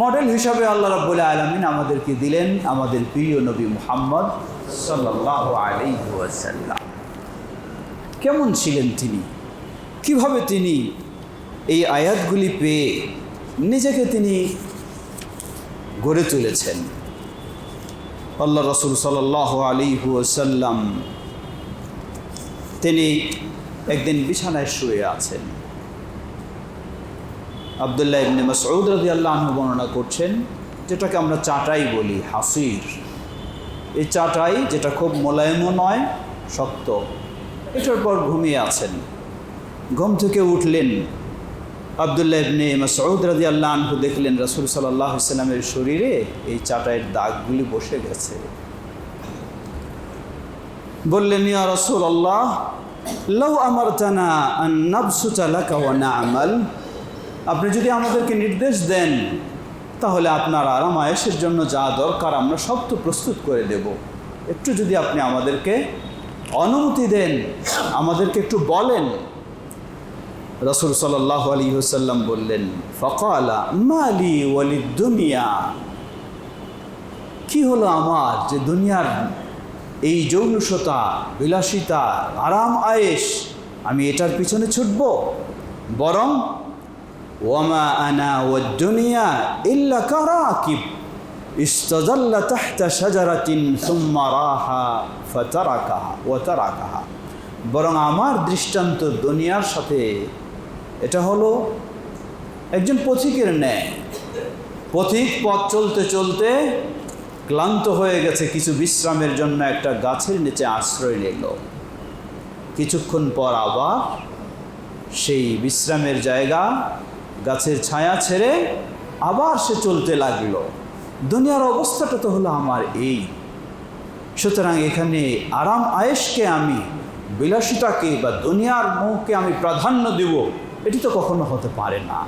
Model হিসাবে আল্লাহ রাব্বুল আলমিন আমাদেরকে দিলেন আমাদের প্রিয় নবী মুহাম্মদ সাল্লাহ কেমন ছিলেন তিনি? কীভাবে তিনি এই আয়াতগুলি পেয়ে নিজেকে তিনি গড়ে তুলেছেন? আল্লাহ রসুল সাল্লাহ আলী সাল্লাম তিনি একদিন বিছানায় শুয়ে আছেন। আবদুল্লাহ ইবনে মাসউদ রাদিয়াল্লাহু আনহু বর্ণনা করছেন, যেটাকে আমরা চাটাই বলি, হাসির। এই চাটাই যেটা খুব মোলায়েমও নয়, শক্ত। এটার পর ঘুমিয়ে আছেন। ঘুম থেকে উঠলেন। আবদুল্লাহ ইবনে মাসউদ রাদিয়াল্লাহু আনহু দেখলেন রাসূল সাল্লাল্লাহু আলাইহি সাল্লামের শরীরে এই চাটাইয়ের দাগগুলি বসে গেছে। বললেন, ইয়া রাসূলুল্লাহ, লাউ আমারতানা আন নাবসুতা লাকা ওয়া না'মাল? আপনি যদি আমাদেরকে নির্দেশ দেন, তাহলে আপনার আরাম আয়েসের জন্য যা দরকার আমরা সব তো প্রস্তুত করে দেব। একটু যদি আপনি আমাদেরকে অনুমতি দেন, আমাদেরকে একটু বলেন। রসুল সাল্লাহ আলী হুসাল্লাম বললেন, ফকালা মালি ওয়ালি দুনিয়া। কি হলো আমার যে দুনিয়ার এই যৌনসতা, বিলাসিতা, আরাম আয়েস আমি এটার পিছনে ছুটব? বরং ওয়ামা আনা ও দুনিয়া ইল্লা কারাকিব। ইস্তজাল্লা তাহতা শাজারাতিন সুম্মা রাহা ফাতারাকাহা ওয়া তারাকাহা। বরং আমার দৃষ্টান্ত দুনিয়ার সাথে এটা হলো একজন পথিকের ন্যায়। পথিক পথ চলতে চলতে ক্লান্ত হয়ে গেছে, কিছু বিশ্রামের জন্য একটা গাছের নিচে আশ্রয় নিল। কিছুক্ষণ পর আবার সেই বিশ্রামের জায়গা গাছের ছায়া ছেড়ে আবার সে চলতে লাগল। দুনিয়ার অবস্থাটা তো হলো আমার এই। সুতরাং এখানে আরাম আয়েসকে আমি, বিলাসিতাকে বা দুনিয়ার মুখকে আমি প্রাধান্য দেব, এটি তো কখনো হতে পারে না।